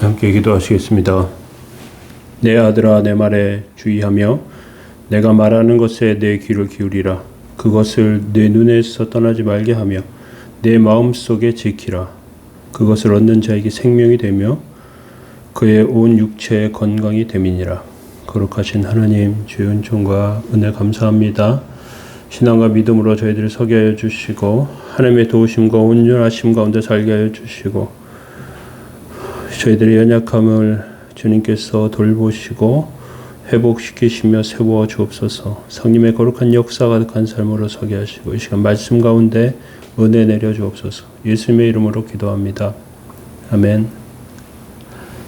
함께 기도하시겠습니다. 내 아들아 내 말에 주의하며 내가 말하는 것에 내 귀를 기울이라 그것을 내 눈에서 떠나지 말게 하며 내 마음 속에 지키라 그것을 얻는 자에게 생명이 되며 그의 온 육체의 건강이 됨이니라 거룩하신 하나님 주의 은총과 은혜 감사합니다. 신앙과 믿음으로 저희들을 서게 하여 주시고 하나님의 도우심과 온전하심 가운데 살게 하여 주시고 저희들의 연약함을 주님께서 돌보시고 회복시키시며 세워 주옵소서. 성님의 거룩한 역사 가득한 삶으로 서게 하시고 이 시간 말씀 가운데 은혜 내려 주옵소서. 예수님의 이름으로 기도합니다. 아멘.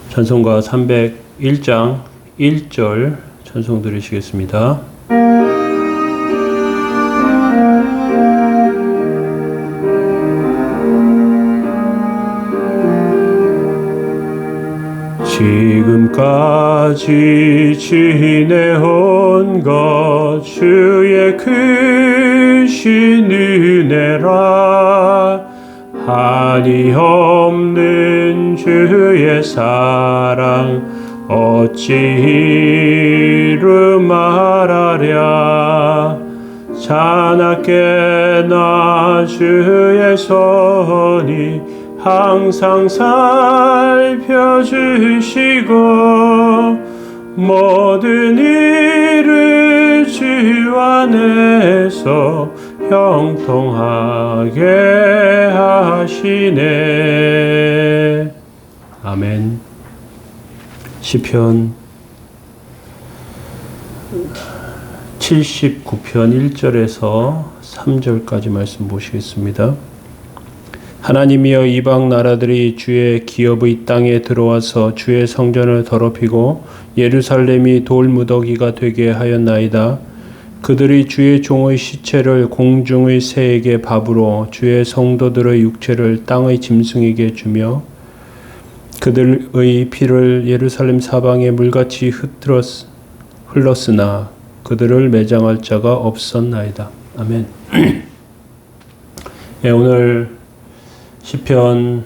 찬송가 301장 1절 찬송 드리시겠습니다. 지금까지 지내온 것 주의 크신 은혜라. 한이 없는 주의 사랑 어찌 이루 말하랴. 자나게 나 주의 손이 항상 살펴주시고 모든 일을 주 안에서 형통하게 하시네 아멘 시편 79편 1절에서 3절까지 말씀 보시겠습니다. 하나님이여 이방 나라들이 주의 기업의 땅에 들어와서 주의 성전을 더럽히고 예루살렘이 돌무더기가 되게 하였나이다. 그들이 주의 종의 시체를 공중의 새에게 밥으로 주의 성도들의 육체를 땅의 짐승에게 주며 그들의 피를 예루살렘 사방에 물같이 흩트렀, 흘렀으나 그들을 매장할 자가 없었나이다. 아멘. 네, 오늘 시편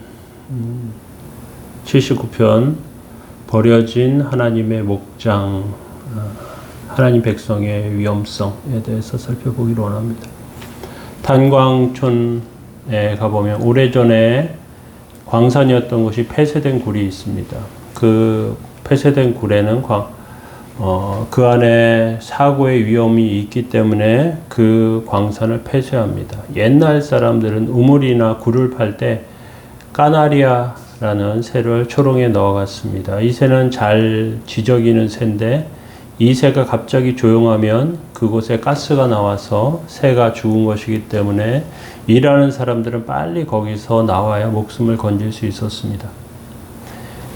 79편 버려진 하나님의 목장 어, 하나님 백성의 위험성에 대해서 살펴보기로 원합니다. 탄광촌에 가보면 오래전에 광산이었던 곳이 폐쇄된 굴이 있습니다. 그 폐쇄된 굴에는 광, 어, 그 안에 사고의 위험이 있기 때문에 그 광산을 폐쇄합니다. 옛날 사람들은 우물이나 굴을 팔 때 까나리아라는 새를 초롱에 넣어갔습니다. 이 새는 잘 지저귀는 새인데 이 새가 갑자기 조용하면 그곳에 가스가 나와서 새가 죽은 것이기 때문에 일하는 사람들은 빨리 거기서 나와야 목숨을 건질 수 있었습니다.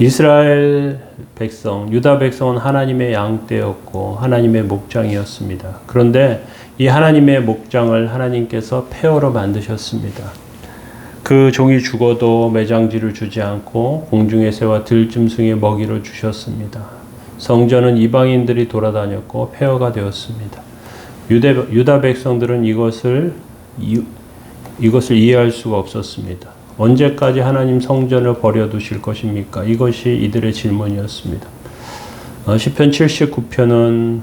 이스라엘 백성, 유다 백성은 하나님의 양떼였고 하나님의 목장이었습니다. 그런데 이 하나님의 목장을 하나님께서 폐허로 만드셨습니다. 그 종이 죽어도 매장지를 주지 않고 공중의 새와 들짐승의 먹이를 주셨습니다. 성전은 이방인들이 돌아다녔고 폐허가 되었습니다. 유대, 유다 백성들은 이것을 이, 이것을 이해할 수가 없었습니다. 언제까지 하나님 성전을 버려두실 것입니까? 이것이 이들의 질문이었습니다. 어, 시편 79편은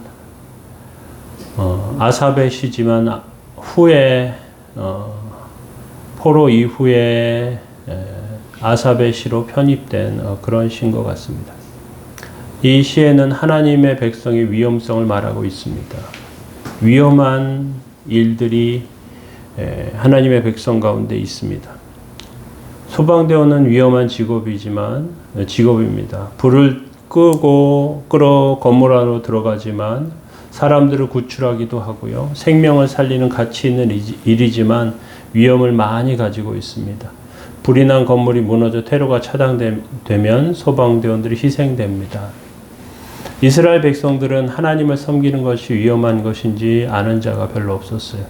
어, 아삽의 시지만 후에 어, 포로 이후에 에, 아삽의 시로 편입된 어, 그런 시인 것 같습니다. 이 시에는 하나님의 백성의 위험성을 말하고 있습니다. 위험한 일들이 에, 하나님의 백성 가운데 있습니다. 소방대원은 위험한 직업이지만 직업입니다. 불을 끄고 끌어 건물 안으로 들어가지만 사람들을 구출하기도 하고요. 생명을 살리는 가치 있는 일이지만 위험을 많이 가지고 있습니다. 불이 난 건물이 무너져 테러가 차단되면 소방대원들이 희생됩니다. 이스라엘 백성들은 하나님을 섬기는 것이 위험한 것인지 아는 자가 별로 없었어요.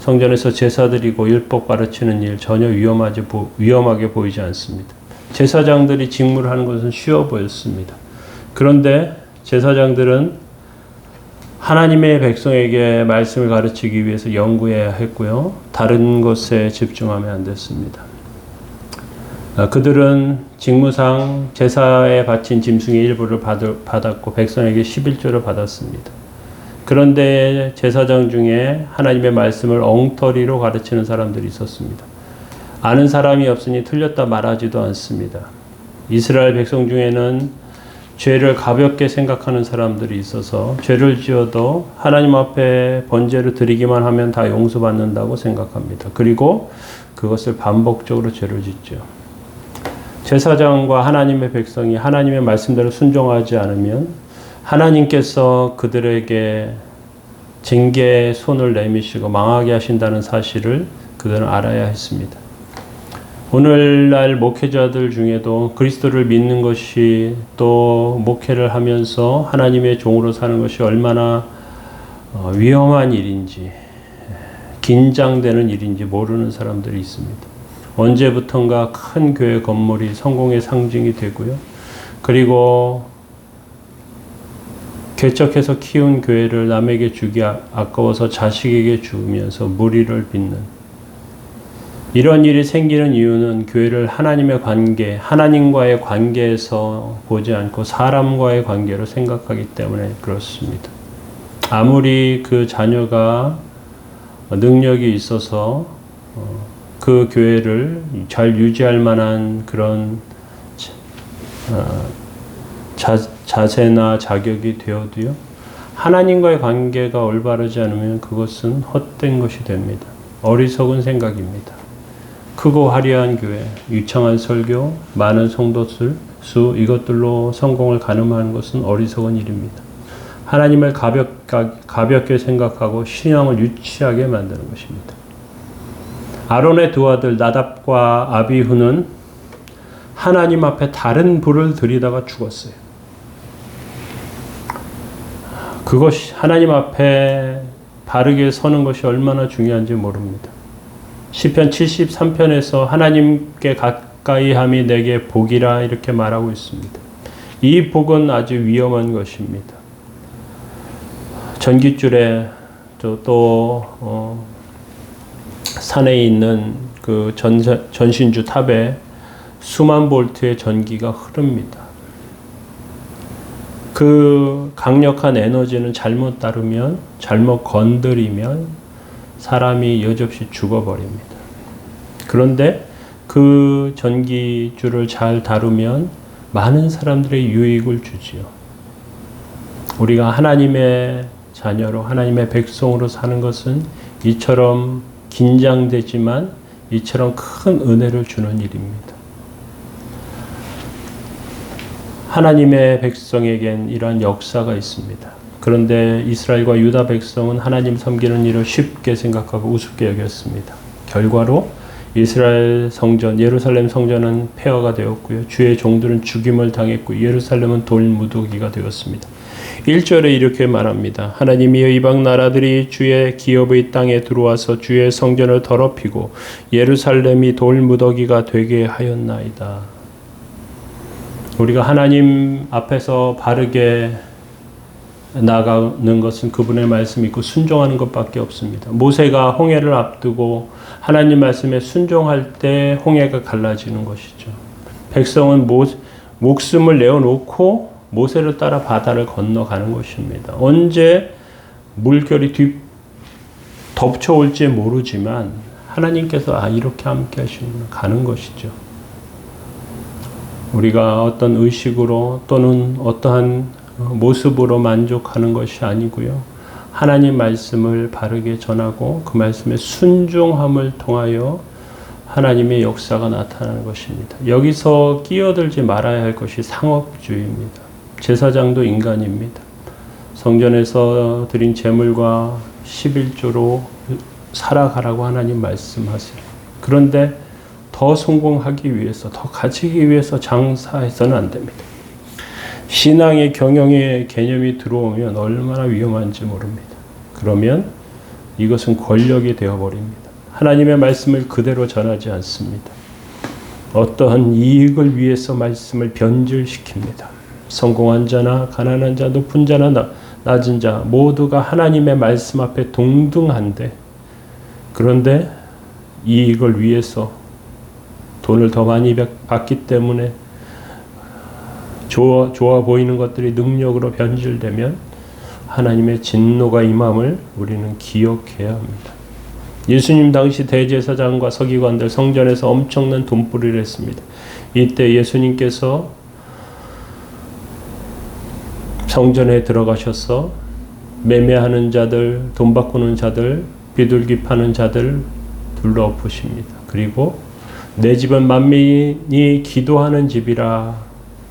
성전에서 제사 드리고 율법 가르치는 일 전혀 위험하지, 위험하게 보이지 않습니다. 제사장들이 직무를 하는 것은 쉬워 보였습니다. 그런데 제사장들은 하나님의 백성에게 말씀을 가르치기 위해서 연구해야 했고요. 다른 것에 집중하면 안 됐습니다. 아, 그들은 직무상 제사에 바친 짐승의 일부를 받았고 백성에게 11조를 받았습니다. 그런데 제사장 중에 하나님의 말씀을 엉터리로 가르치는 사람들이 있었습니다. 아는 사람이 없으니 틀렸다 말하지도 않습니다. 이스라엘 백성 중에는 죄를 가볍게 생각하는 사람들이 있어서 죄를 지어도 하나님 앞에 번제를 드리기만 하면 다 용서받는다고 생각합니다. 그리고 그것을 반복적으로 죄를 짓죠. 제사장과 하나님의 백성이 하나님의 말씀대로 순종하지 않으면 하나님께서 그들에게 징계의 손을 내미시고 망하게 하신다는 사실을 그들은 알아야 했습니다. 오늘날 목회자들 중에도 그리스도를 믿는 것이 또 목회를 하면서 하나님의 종으로 사는 것이 얼마나 어, 위험한 일인지 긴장되는 일인지 모르는 사람들이 있습니다. 언제부턴가 큰 교회 건물이 성공의 상징이 되고요. 그리고 개척해서 키운 교회를 남에게 주기 아, 아까워서 자식에게 주면서 무리를 빚는 이런 일이 생기는 이유는 교회를 하나님의 관계, 하나님과의 관계에서 보지 않고 사람과의 관계로 생각하기 때문에 그렇습니다. 아무리 그 자녀가 능력이 있어서 어, 그 교회를 잘 유지할 만한 그런 어, 자, 자세나 자격이 되어도요. 하나님과의 관계가 올바르지 않으면 그것은 헛된 것이 됩니다. 어리석은 생각입니다. 크고 화려한 교회, 유창한 설교, 많은 성도수 수 이것들로 성공을 가늠하는 것은 어리석은 일입니다. 하나님을 가볍, 가볍게 생각하고 신앙을 유치하게 만드는 것입니다. 아론의 두 아들 나답과 아비후는 하나님 앞에 다른 불을 들이다가 죽었어요. 그것이 하나님 앞에 바르게 서는 것이 얼마나 중요한지 모릅니다. 시편 73편에서 하나님께 가까이 함이 내게 복이라 이렇게 말하고 있습니다. 이 복은 아주 위험한 것입니다. 전깃줄에 또 어, 산에 있는 그 전, 전신주 탑에 수만 볼트의 전기가 흐릅니다. 그 강력한 에너지는 잘못 따르면, 잘못 건드리면 사람이 여접시 죽어버립니다. 그런데 그 전기줄을 잘 다루면 많은 사람들의 유익을 주지요. 우리가 하나님의 자녀로, 하나님의 백성으로 사는 것은 이처럼 긴장되지만 이처럼 큰 은혜를 주는 일입니다. 하나님의 백성에겐 이러한 역사가 있습니다. 그런데 이스라엘과 유다 백성은 하나님 섬기는 일을 쉽게 생각하고 우습게 여겼습니다. 결과로 이스라엘 성전, 예루살렘 성전은 폐허가 되었고요. 주의 종들은 죽임을 당했고 예루살렘은 돌무더기가 되었습니다. 1절에 이렇게 말합니다. 하나님이여 이방 나라들이 주의 기업의 땅에 들어와서 주의 성전을 더럽히고 예루살렘이 돌무더기가 되게 하였나이다. 우리가 하나님 앞에서 바르게 나가는 것은 그분의 말씀 있고 순종하는 것밖에 없습니다. 모세가 홍해를 앞두고 하나님 말씀에 순종할 때 홍해가 갈라지는 것이죠. 백성은 모, 목숨을 내어놓고 모세를 따라 바다를 건너가는 것입니다. 언제 물결이 뒤 덮쳐올지 모르지만 하나님께서 아 이렇게 함께 하시는 가는 것이죠. 우리가 어떤 의식으로 또는 어떠한 모습으로 만족하는 것이 아니고요. 하나님 말씀을 바르게 전하고 그 말씀의 순종함을 통하여 하나님의 역사가 나타나는 것입니다. 여기서 끼어들지 말아야 할 것이 상업주의입니다. 제사장도 인간입니다. 성전에서 드린 제물과 11조로 살아가라고 하나님 말씀하세요. 그런데 더 성공하기 위해서, 더 가지기 위해서 장사해서는 안 됩니다. 신앙의 경영의 개념이 들어오면 얼마나 위험한지 모릅니다. 그러면 이것은 권력이 되어버립니다. 하나님의 말씀을 그대로 전하지 않습니다. 어떠한 이익을 위해서 말씀을 변질시킵니다. 성공한 자나 가난한 자, 높은 자나 낮은 자 모두가 하나님의 말씀 앞에 동등한데 그런데 이익을 위해서 돈을 더 많이 받- 받기 때문에 좋아, 좋아 보이는 것들이 능력으로 변질되면 하나님의 진노가 임함을 우리는 기억해야 합니다. 예수님 당시 대제사장과 서기관들 성전에서 엄청난 돈벌이를 했습니다. 이때 예수님께서 성전에 들어가셔서 매매하는 자들, 돈 바꾸는 자들, 비둘기 파는 자들 둘러 엎으십니다. 그리고 내 집은 만민이 기도하는 집이라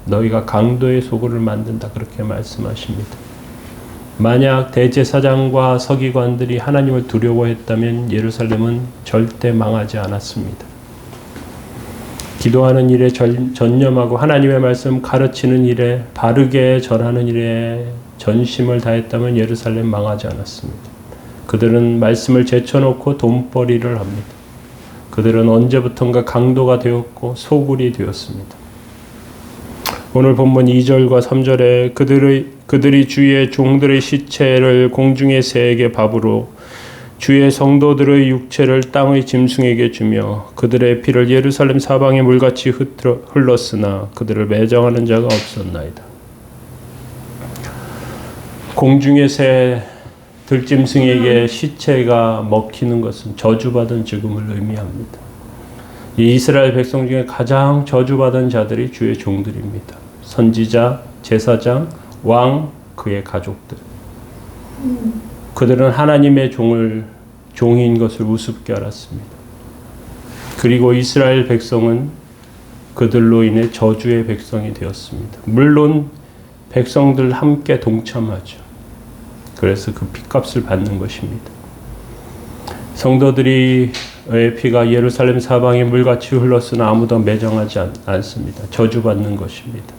너희가 강도의 소굴을 만든다 그렇게 말씀하십니다. 만약 대제사장과 서기관들이 하나님을 두려워했다면 예루살렘은 절대 망하지 않았습니다. 기도하는 일에 전, 전념하고 하나님의 말씀 가르치는 일에 바르게 전하는 일에 전심을 다했다면 예루살렘 망하지 않았습니다. 그들은 말씀을 제쳐놓고 돈벌이를 합니다. 그들은 언제부턴가 강도가 되었고 소굴이 되었습니다. 오늘 본문 2절과 3절에 그들의 그들이 주의 종들의 시체를 공중의 새에게 밥으로 주의 성도들의 육체를 땅의 짐승에게 주며 그들의 피를 예루살렘 사방에 물같이 흘렀으나 그들을 매장하는 자가 없었나이다. 공중의 새 들짐승에게 시체가 먹히는 것은 저주받은 죽음을 의미합니다. 이 이스라엘 백성 중에 가장 저주받은 자들이 주의 종들입니다. 선지자, 제사장, 왕, 그의 가족들. 그들은 하나님의 종을 종인 것을 우습게 알았습니다. 그리고 이스라엘 백성은 그들로 인해 저주의 백성이 되었습니다. 물론 백성들 함께 동참하죠. 그래서 그 피값을 받는 것입니다. 성도들이 의 피가 예루살렘 사방에 물같이 흘렀으나 아무도 매정하지 않, 않습니다. 저주받는 것입니다.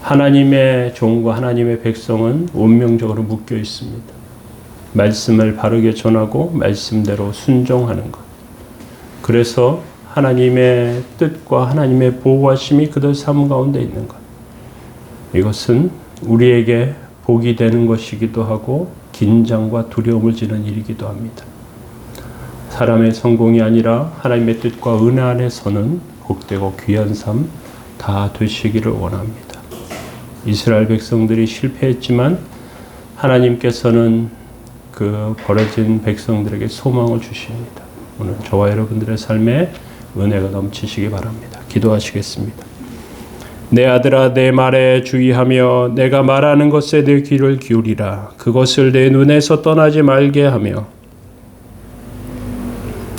하나님의 종과 하나님의 백성은 운명적으로 묶여 있습니다. 말씀을 바르게 전하고 말씀대로 순종하는 것. 그래서 하나님의 뜻과 하나님의 보호하심이 그들 삶 가운데 있는 것. 이것은 우리에게 복이 되는 것이기도 하고 긴장과 두려움을 지는 일이기도 합니다. 사람의 성공이 아니라 하나님의 뜻과 은혜 안에서는 복되고 귀한 삶 다 되시기를 원합니다. 이스라엘 백성들이 실패했지만 하나님께서는 그 버려진 백성들에게 소망을 주십니다. 오늘 저와 여러분들의 삶에 은혜가 넘치시기 바랍니다. 기도하시겠습니다. 내 아들아 내 말에 주의하며 내가 말하는 것에 내 귀를 기울이라. 그것을 내 눈에서 떠나지 말게 하며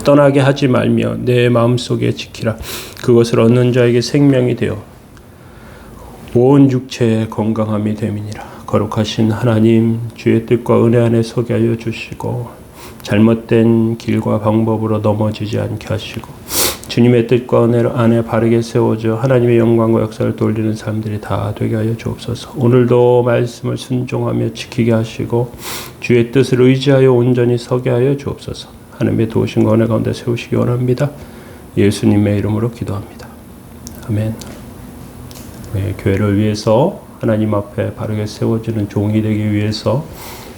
떠나게 하지 말며 내 마음속에 지키라. 그것을 얻는 자에게 생명이 되어 온 육체의 건강함이 됨이니라. 거룩하신 하나님 주의 뜻과 은혜 안에 서게 하여 주시고 잘못된 길과 방법으로 넘어지지 않게 하시고 주님의 뜻과 은혜 안에 바르게 세워져 하나님의 영광과 역사를 돌리는 사람들이 다 되게 하여 주옵소서. 오늘도 말씀을 순종하며 지키게 하시고 주의 뜻을 의지하여 온전히 서게 하여 주옵소서. 하나님의 도우신 은혜 가운데 세우시기 원합니다. 예수님의 이름으로 기도합니다. 아멘. 네, 교회를 위해서 하나님 앞에 바르게 세워지는 종이 되기 위해서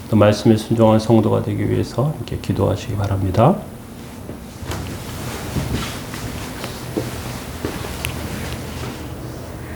또 말씀에 순종한 성도가 되기 위해서 이렇게 기도하시기 바랍니다.